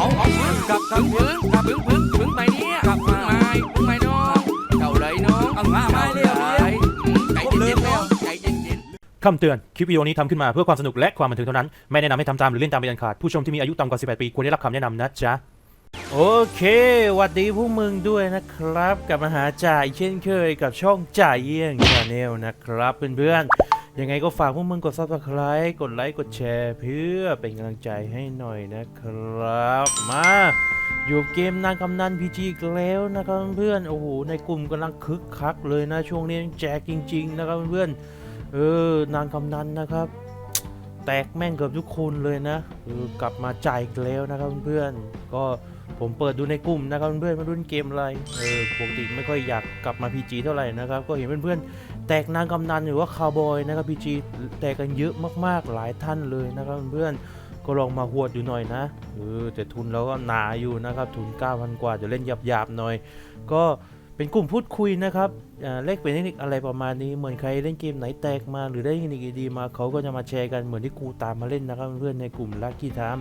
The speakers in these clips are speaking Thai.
เอาเอาพึ่งกลับกลับพึ่งกลับพึ่งพึ่งพึ่งไปเนี่ยกลับพึ่งไม้พึ่งไม้น้องเจ้าเลยน้องเอามาไม้เร็วเลยใจเย็นๆแล้วใจเย็นๆคำเตือน คลิปวิดีโอนี้ทำขึ้นมาเพื่อความสนุกและความบันเทิงเท่านั้น ไม่แนะนำให้ทำตามหรือเล่นตามเป็นอันขาด ผู้ชมที่มีอายุต่ำกว่า 18 ปีควรได้รับคำแนะนำนะจ๊ะ โอเคหวัดดีผู้มึงด้วยนะครับ กลับมาหาจ่ายเช่นเคยกับช่องจ่ายเยี่ยงชาแนลนะครับเพื่อนๆ ยังไงก็ฝากพวกมึงกด subscribe กดไลค์ กดแชร์ เพื่อเป็นกำลังใจให้หน่อยนะครับ มาอยู่เกมนางกำนันพีจีอีกแล้วนะครับเพื่อนโอ้โหในกลุ่มกำลังคึกคักเลยนะช่วงนี้แจกจริง ๆ นะครับเพื่อนเออนางกำนันนะครับ แตกแม่งเกือบทุกคนเลยนะออกลับมาจ่ายอีกแล้วนะครับเพื่อนก็ผมเปิดดูในกลุ่มนะครับเพื่อนมารุ่นเกมอะไรเออปกติไม่ค่อยอยากกลับมา PG เท่าไหร่นะครับ ก็เห็นเพื่อน แตกนางกำนันหรือว่าคาวบอยนะครับ PG แตกกันเยอะมากๆหลายท่านเลยนะครับเพื่อนก็ลองมาหวดดูหน่อยนะเออแต่ทุนเราก็หนาอยู่นะครับทุน 9,000 กว่าจะเล่นหยาบๆหน่อย ก็เป็นกลุ่มพูดคุยนะครับอ่าเลขเป็นเทคนิคอะไรประมาณนี้เหมือนใครเล่นเกมไหนแตกมาหรือได้เทคนิคดีๆมาเขาก็จะมาแชร์กันเหมือนที่กูตามมาเล่นนะครับเพื่อนในกลุ่มลักกี้ทาม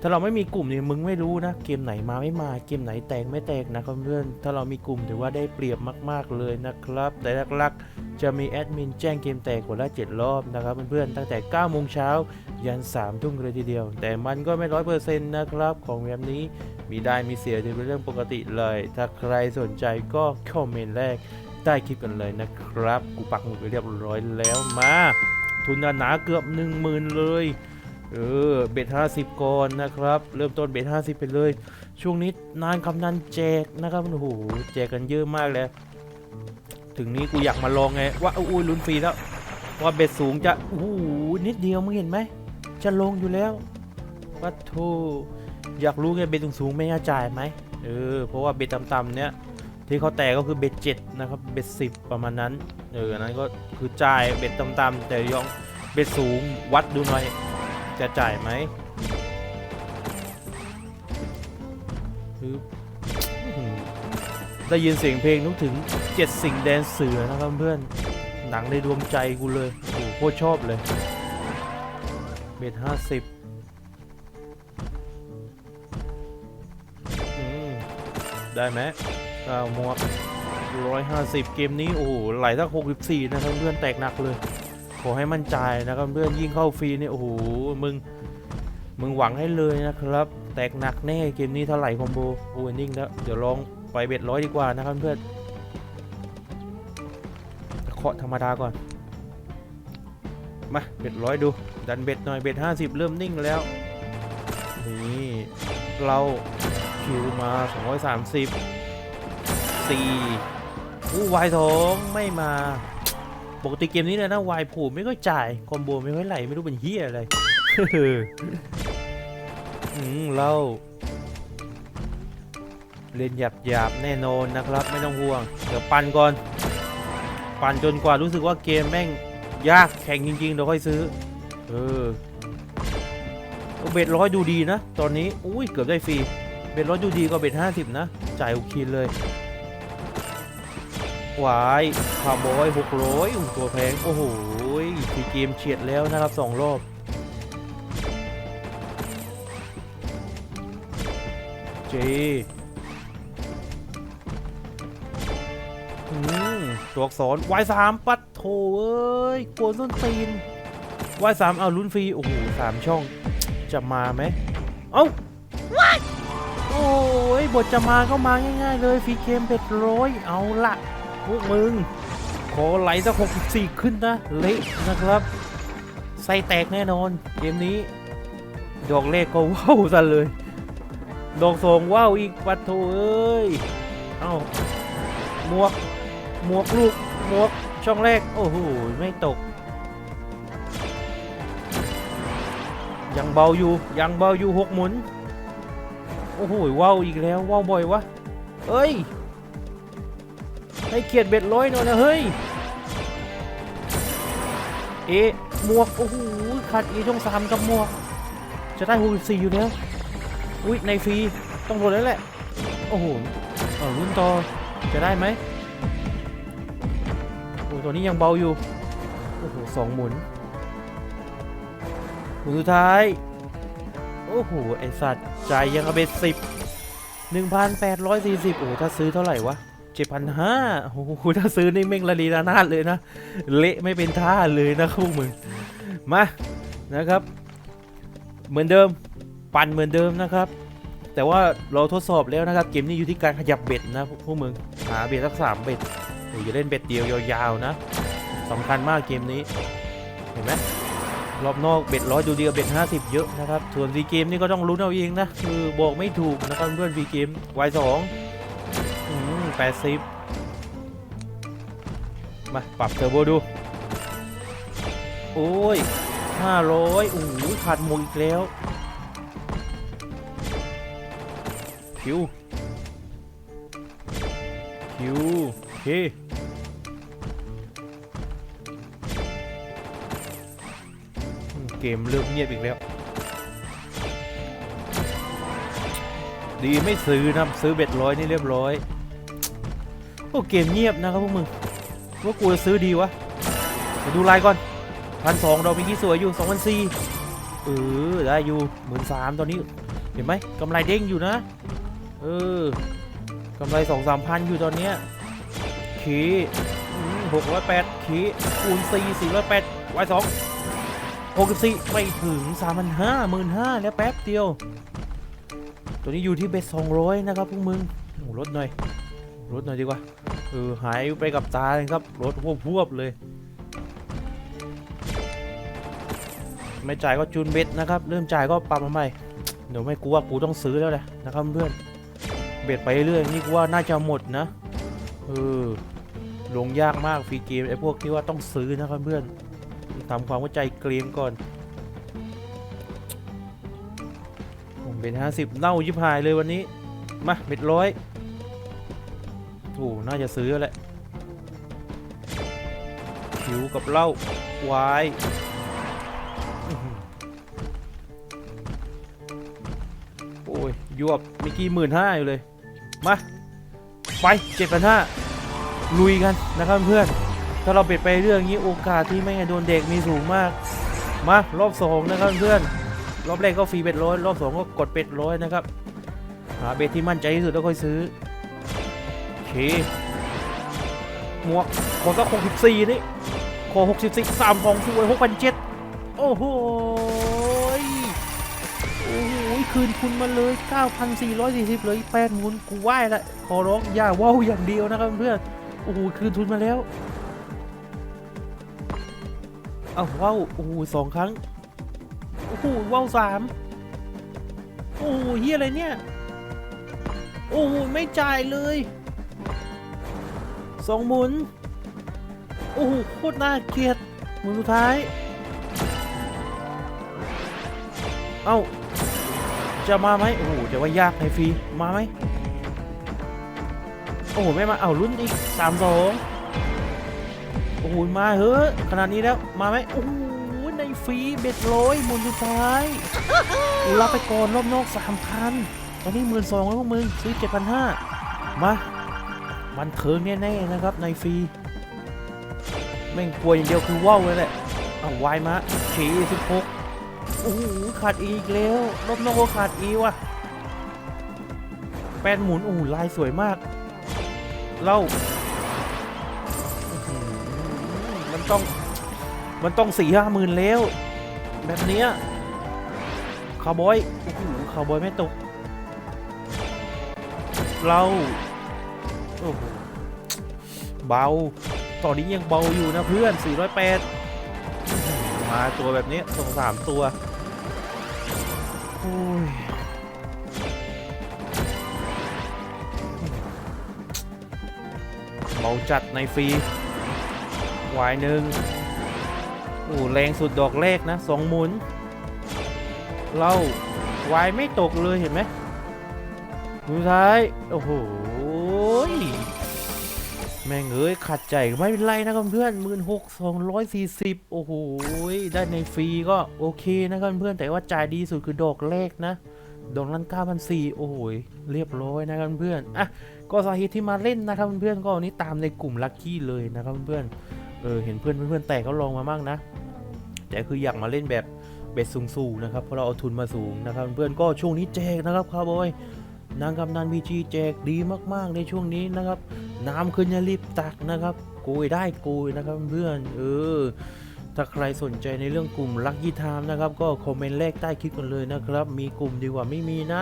ถ้าเราไม่มีกลุ่มเนี่ยมึงไม่รู้นะ เกมไหนมาไม่มาเกมไหนแตกไม่แตกนะครับเพื่อนถ้าเรามีกลุ่มถือว่าได้เปรียบมาก ๆเลยนะครับ แต่หลักๆจะมีแอดมินแจ้งเกมแตกคนละ7รอบนะครับเพื่อนๆตั้งแต่9โมงเช้ายัน3ทุ่มเลยทีเดียว แต่มันก็ไม่ร้อยเปอร์เซ็นต์นะครับ ของแบบนี้มีได้มีเสียเป็นเรื่องปกติเลย ถ้าใครสนใจก็คอมเมนต์แรกใต้คลิปกันเลยนะครับ กูปักหมุดไปเรียบร้อยแล้วมา ทุนหนาเกือบ 1 0,000 เลย เออเบ็ด50ก่อนนะครับ เริ่มต้นเบ็ด50ไปเลย ช่วงนี้นานคำนันแจกนะครับโอ้โหแจกกันเยอะมากเลย ถึงนี้กูอยากมาลองไงว่าอุ้ยลุ้นฟรีแล้วว่าเบ็ดสูงจะโอ้โหนิดเดียวมึงเห็นไหมจะลงอยู่แล้ววัดโทอยากรู้ไงเบ็ดสูงๆไม่น่าจ่ายไหมเออเพราะว่าเบ็ดต่ำๆเนี้ยที่เขาแตกก็คือเบ็ดเจ็ดนะครับเบ็ดสิบประมาณนั้นเออนนั้นก็คือจ่ายเบ็ดต่ำๆแต่ยองเบ็ดสูงวัดดูหน่อย จะจ่ายไหมคือได้ยินเสียงเพลงนึกถึงเจ็ดสิ่งแดนเสือนะครับเพื่อนหนังในดวงใจกูเลยโอ้โหโคตรชอบเลยเบ็ดห้าสิบได้ไหมเก้าหมวกร้อยห้าสิบเกมนี้ โอ้โหไหลทั้งหกสิบสี่นะครับเพื่อนแตกหนักเลย ขอให้มั่นใจนะครับเพื่อนยิ่งเข้าฟรีเนี่ยโอ้โหมึงมึงหวังให้เลยนะครับ แตกหนักแน่เกมนี้เท่าไหร่คอมโบโอ้ยนิ่งแล้วเดี๋ยวลองไปเบ็ดร้อยดีกว่านะครับเพื่อนเคาะธรรมดาก่อน มาเบ็ดร้อยดู ดันเบ็ดหน่อยเบ็ดห้าสิบเริ่มนิ่งแล้ว นี่เราคิวมา230 4อู้วายสองไม่มา ปกติเกมนี้เลยนะวายผูไม่ค่อยจ่าย คอมโบไม่ค่อยไหลไม่รู้เป็นเฮียอะไรอืมเราเล่นหยาบหยาบๆแน่นอนนะครับ ไม่ต้องห่วง เดี๋ยวปั่นก่อน ปั่นจนกว่ารู้สึกว่าเกมแม่งยากแข่งจริงๆเดี๋ยวค่อยซื้อ เออเบ็ดร้อยดูดีนะ ตอนนี้ อุ้ยเกือบได้ฟรี เบ็ดร้อยดูดีกว่าเบ็ดห้าสิบนะ จ่ายโอเคเลย วายคาร์บอยหกร้อยตัวแพง โอ้โหฟีเกมเฉียดแล้วนะครับสองรอบเจอืมตัวอักษรวายสามปัดโถเอ้ยกวนส้นตีนวายสามเอาลุ้นฟรี โอ้โหสามช่อง จะมาไหม เอ้าโอ้ยบทจะมาก็มาง่าย ๆ เลยฟรีเกมเบ็ดร้อยเอาละ พวกมึง ขอไหลสัก64 ขึ้นนะ เละนะครับไส้แตกแน่นอน เกมนี้ ดอกเลขก็ว้าวซะเลย ดอกสองว้าวอีกปัดโถเอ้ย เอ้าหมวกหมวกลูกหมวกช่องแรก โอ้โห ไม่ตก ยังเบาอยู่ ยังเบาอยู่หกหมุน โอ้โหว้าวอีกแล้วว้าวบ่อยวะเอ้ย ให้เกียรติเบ็ดร้อยหน่อยนะเฮ้ย เอะหมวก โอ้โหขาดอีช่องสามกับหมวก จะได้หกสี่อยู่แล้วอุ้ยในฟรีต้องโดนแล้วแหละ โอ้โหเอารุ่นต่อจะได้ไหมโอ้ตัวนี้ยังเบาอยู่ โอ้โหสองหมุน หมุนสุดท้าย โอ้โห ไอสัตว์จ่ายยังเอาเบ็ดสิบหนึ่งพันแปดร้อยสี่สิบโอ้ถ้าซื้อเท่าไหร่วะ เจ็ดพันห้าโอ้โหถ้าซื้อนี่เม่งละลีระนาดเลยนะ เละไม่เป็นท่าเลยนะพวกมึง มานะครับ เหมือนเดิม ปั่นเหมือนเดิมนะครับ แต่ว่าเราทดสอบแล้วนะครับ เกมนี้อยู่ที่การขยับเบ็ดนะพวกมึง หาเบ็ดสักสามเบ็ดอย่าเล่นเบ็ดเดียวยาวๆนะสำคัญมากเกมนี้ เห็นไหมรอบนอกเบ็ดร้อยดูเดียวเบ็ดห้าสิบเยอะนะครับ ส่วนวีเกมนี่ก็ต้องลุ้นเอาเองนะ คือบอกไม่ถูกนะครับเพื่อนวีเกมวายสอง แปดสิบมาปรับเทอร์โบดู โอ้ยห้าร้อยโอ้โหขาดหมวกอีกแล้วคิวคิวโอเคเกมเริ่มเงียบอีกแล้ว ดีไม่ซื้อนะซื้อเบ็ดร้อยนี่เรียบร้อย โอ้เกมเงียบนะครับพวกมึงว่ากูจะซื้อดีวะดูลายก่อนพันสองดอกเมื่อกี้สวยอยู่สองพันสี่เออได้อยู่หมื่นสามตอนนี้เห็นไหมกำไรเด้งอยู่นะ เออกำไรสองสามพันอยู่ตอนเนี้ยเคหกร้อยแปดเคคูณสี่สี่ร้อยแปดไว้สอง64ไม่ถึง3,500 15,000แล้วแป๊บเดียว ตัวนี้อยู่ที่เบส200นะครับพวกมึงโอ้ลดหน่อย ลดหน่อยดีกว่าเออหายไปกับตาเลยครับลดพวบพวบเลย ไม่จ่ายก็จูนเบ็ดนะครับ เริ่มจ่ายก็ปรับมาใหม่เดี๋ยวไม่กูว่ากูต้องซื้อแล้วแหละนะครับเพื่อนเบ็ดไปเรื่อยนี่กูว่าน่าจะหมดนะเออลงยากมากฟรีเกมไอ้พวกที่ว่าต้องซื้อนะครับเพื่อนทำความเข้าใจเกรมก่อนผมเป็น 50 เน่ายิบหายเลยวันนี้ มาเม็ดร้อย โอ้น่าจะซื้อแหละผิวกับเหล้าวายโอ้ยยวบเมื่อกี้หมื่นห้าอยู่เลย มา ไปเจ็ดพันห้าลุยกันนะครับเพื่อน ถ้าเราเบ็ดไปเรื่องนี้โอกาสที่ไม่ให้โดนเด็กมีสูงมาก มารอบสองนะครับเพื่อน รอบแรกก็ฟรีเบ็ดร้อยรอบสองก็กดเป็ดร้อยนะครับหาเบ็ดที่มั่นใจที่สุดแล้วค่อยซื้อ เคหมวกขอสักหกสิบสี่นี่ขอหกสิบสี่สามของสวยหกพันเจ็ดโอ้โหโอ้โหคืนทุนมาเลย 9,440เลยแปดหมุนกูไหว้ละขอร้องอย่าว่าวอย่างเดียวนะครับเพื่อนโอ้โหคืนทุนมาแล้วเอาว้าวโอ้โหสองครั้งโอ้โหว้าวสามโอ้โหเฮียอะไรเนี่ย โอ้โหไม่จ่ายเลย สองหมุน โอ้โหโคตรน่าเกลียดหมุนสุดท้าย เอ้า จะมาไหมโอ้โหจะว่ายากในฟรี มาไหมโอ้โห ไม่มา เอารุ่นอีกสามสองโอ้โห มาเฮ้ยขนาดนี้แล้ว มาไหมโอ้โห ในฟรีเบ็ดร้อยหมุนสุดท้ายรับไปก่อนรอบนอกสามพันตอนนี้หมื่นสองแล้วพวกมึง ซื้อเจ็ดพันห้ามา บันเทิงแน่ๆนะครับในฟรีแม่งกลัวอย่างเดียวคือว่าวเลยแหละเอาวายมาขีสิบหกโอ้โหขาดอีกแล้วรอบนอกขาดอีว่ะแปดหมุนโอ้โหลายสวยมาก เล่า มันต้อง มันต้องสี่ห้าหมื่นแล้ว แบบเนี้ยคาวบอยโอ้โหคาวบอยไม่ตก เรา โอ้โหเบาตอนนี้ยังเบาอยู่นะเพื่อน 408 มาตัวแบบนี้ส่งสามตัวโอ้ยเบาจัดในฟรีวายหนึ่งโอ้แรงสุดดอกแรกนะสองหมุน เราวายไม่ตกเลยเห็นไหมสุดท้าย โอ้โห แม่งเอ้ยขัดใจไม่เป็นไรนะครับเพื่อนหมื่นหกสองร้อยสี่สิบโอ้โหได้ในฟรีก็โอเคนะครับเพื่อนแต่ว่าจ่ายดีสุดคือดอกแรกนะดอกนั้นเก้าพันสี่โอ้โหเรียบร้อยนะครับเพื่อนอะก็สาเหตุที่มาเล่นนะครับเพื่อนก็วันนี้ตามในกลุ่มลัคกี้เลยนะครับเพื่อนเออเห็นเพื่อนเพื่อนแต่ก็ลองมามั่งนะ แต่คืออยากมาเล่นแบบเบ็ดสูงๆนะครับเพราะเราเอาทุนมาสูงนะครับเพื่อนก็ช่วงนี้แจกนะครับครับอยนางกำนันพีจีแจกดีมากๆในช่วงนี้นะครับ น้ำขึ้นอย่ารีบตักนะครับโกยได้โกยนะครับเพื่อนเออถ้าใครสนใจในเรื่องกลุ่มลักยี่ไทม์นะครับก็คอมเมนต์แรกใต้คลิปกันเลยนะครับ มีกลุ่มดีกว่าไม่มีนะ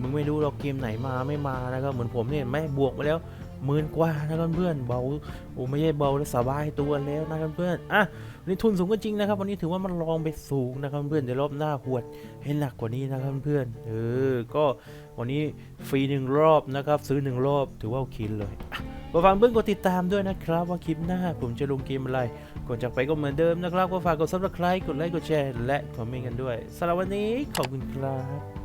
มึงไม่รู้หรอกเกมไหนมาไม่มานะครับเหมือนผมเนี่ยไม่บวกมาแล้วหมื่นกว่านะครับเพื่อนเบาโอ้ไม่ใช่เบาแล้วสบายตัวแล้วนะครับเพื่อนอะวันนี้ทุนสูงก็จริงนะครับ วันนี้ถือว่ามันลองไปสูงนะครับเพื่อนเดี๋ยวรอบหน้าหวดให้หนักกว่านี้นะครับเพื่อนเออก็วันนี้ฟรีหนึ่งรอบนะครับ ซื้อหนึ่งรอบถือว่าโอเคเลย อะก็ฟังเพื่อนกดติดตามด้วยนะครับ ว่าคลิปหน้าผมจะลงเกมอะไร ก่อนจากไปก็เหมือนเดิมนะครับ ก็ฝากกดซับสไครต์กดไลค์กดแชร์และคอมเมนต์กันด้วยสำหรับวันนี้ขอบคุณครับ